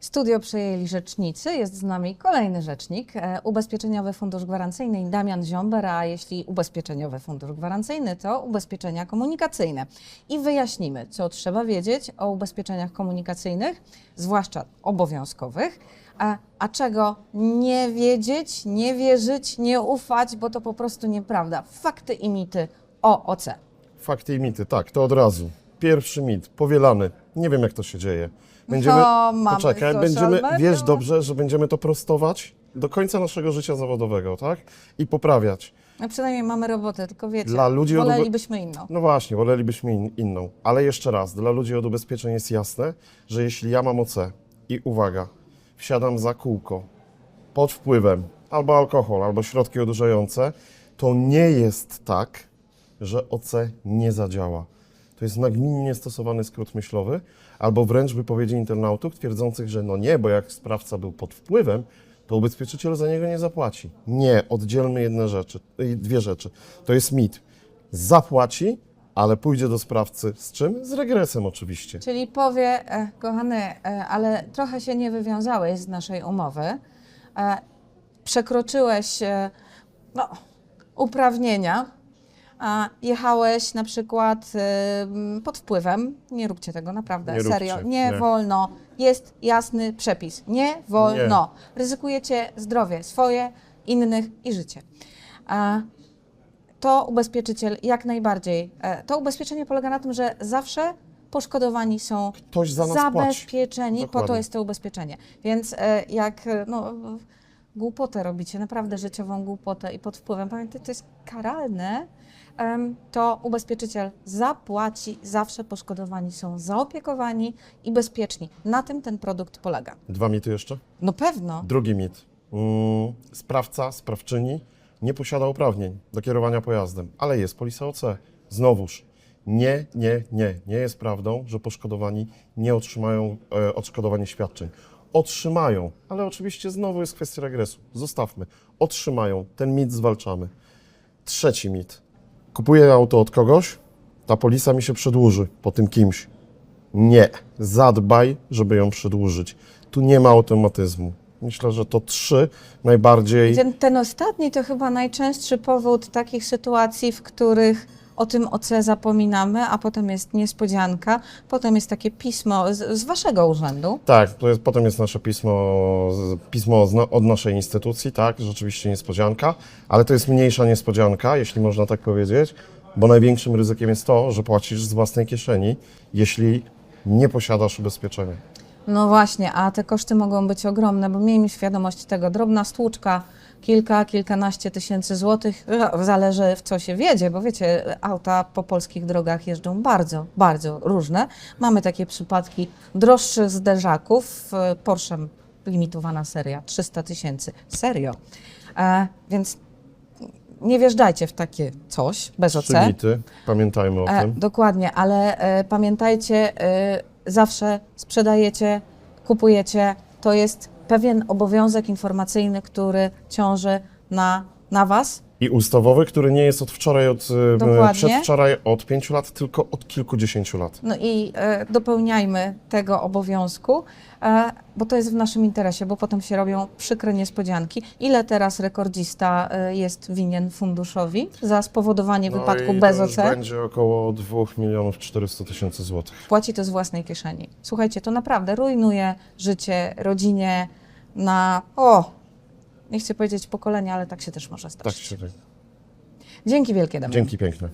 Studio przejęli rzecznicy. Jest z nami kolejny rzecznik, e, Ubezpieczeniowy Fundusz Gwarancyjny Damian Ziomber, a jeśli Ubezpieczeniowy Fundusz Gwarancyjny, to ubezpieczenia komunikacyjne. I wyjaśnimy, co trzeba wiedzieć o ubezpieczeniach komunikacyjnych, zwłaszcza obowiązkowych, a, a czego nie wiedzieć, nie wierzyć, nie ufać, bo to po prostu nieprawda. Fakty i mity o OC. Fakty i mity, tak, to od razu. Pierwszy mit, powielany. Nie wiem, jak to się dzieje. Będziemy, To mamy poczekaj, social będziemy, media. wiesz dobrze, że będziemy to prostować do końca naszego życia zawodowego, tak? I poprawiać. No przynajmniej mamy robotę, tylko wiecie, Dla ludzi od- wolelibyśmy inną. No właśnie, wolelibyśmy in, inną. Ale jeszcze raz, dla ludzi od ubezpieczeń jest jasne, że jeśli ja mam OC i uwaga, wsiadam za kółko pod wpływem albo alkohol, albo środki odurzające, to nie jest tak, że OC nie zadziała. To jest nagminnie stosowany skrót myślowy, albo wręcz wypowiedzi internautów twierdzących, że no nie, bo jak sprawca był pod wpływem, to ubezpieczyciel za niego nie zapłaci. Nie, oddzielmy jedne rzeczy, y, dwie rzeczy. To jest mit. Zapłaci, ale pójdzie do sprawcy z czym? Z regresem oczywiście. Czyli powie, e, kochany, e, ale trochę się nie wywiązałeś z naszej umowy, e, przekroczyłeś e, no, uprawnienia, jechałeś na przykład m, pod wpływem, nie róbcie tego naprawdę, Nie róbcie, serio, nie, nie. wolno, jest jasny przepis, nie wolno. Ryzykujecie zdrowie swoje, innych i życie. A to ubezpieczyciel jak najbardziej. e, To ubezpieczenie polega na tym, że zawsze poszkodowani są Ktoś za nas zabezpieczeni, po to jest to ubezpieczenie. Więc e, jak no, głupotę robicie, naprawdę życiową głupotę i pod wpływem, pamiętajcie, to jest karalne, to ubezpieczyciel zapłaci, zawsze poszkodowani są zaopiekowani i bezpieczni. Na tym ten produkt polega. Dwa mity jeszcze? No pewno. Drugi mit. Mm, sprawca, sprawczyni nie posiada uprawnień do kierowania pojazdem, ale jest polisa OC. Znowuż, nie, nie, nie, nie jest prawdą, że poszkodowani nie otrzymają e, odszkodowania świadczeń. Otrzymają, ale oczywiście znowu jest kwestia regresu. Zostawmy. Otrzymają. Ten mit zwalczamy. Trzeci mit. Kupuję auto od kogoś, ta polisa mi się przedłuży po tym kimś. Nie. Zadbaj, żeby ją przedłużyć. Tu nie ma automatyzmu. Myślę, że to trzy najbardziej. Ten, ten ostatni to chyba najczęstszy powód takich sytuacji, w których o tym OC zapominamy, a potem jest niespodzianka, potem jest takie pismo z, z waszego urzędu. Tak, to jest, potem jest nasze pismo, z- pismo zna- od naszej instytucji, tak, rzeczywiście niespodzianka, ale to jest mniejsza niespodzianka, jeśli można tak powiedzieć, bo największym ryzykiem jest to, że płacisz z własnej kieszeni, jeśli nie posiadasz ubezpieczenia. No właśnie, a te koszty mogą być ogromne, bo miejmy świadomość tego, drobna stłuczka, kilka, kilkanaście tysięcy złotych, zależy w co się wiedzie, bo wiecie, auta po polskich drogach jeżdżą bardzo, bardzo różne. Mamy takie przypadki droższych zderzaków, Porsche limitowana seria, 300 tysięcy, serio. E, więc nie wjeżdżajcie w takie coś bez OC. Trzy mity, pamiętajmy o E, tym. dokładnie, ale e, pamiętajcie, e, zawsze sprzedajecie, kupujecie. To jest pewien obowiązek informacyjny, który ciąży na, na Was. I ustawowy, który nie jest od wczoraj, od e, Dokładnie. przedwczoraj, od pięciu lat, tylko od kilkudziesięciu lat. No i e, dopełniajmy tego obowiązku, e, bo to jest w naszym interesie, bo potem się robią przykre niespodzianki. Ile teraz rekordzista e, jest winien funduszowi za spowodowanie wypadku no i bez to już OC? będzie około 2 milionów 400 tysięcy złotych. płaci to z własnej kieszeni. Słuchajcie, to naprawdę rujnuje życie rodzinie na, o, nie chcę powiedzieć pokolenia, ale tak się też może Tak stać. się. Dzięki wielkie, Damian. Dzięki piękne.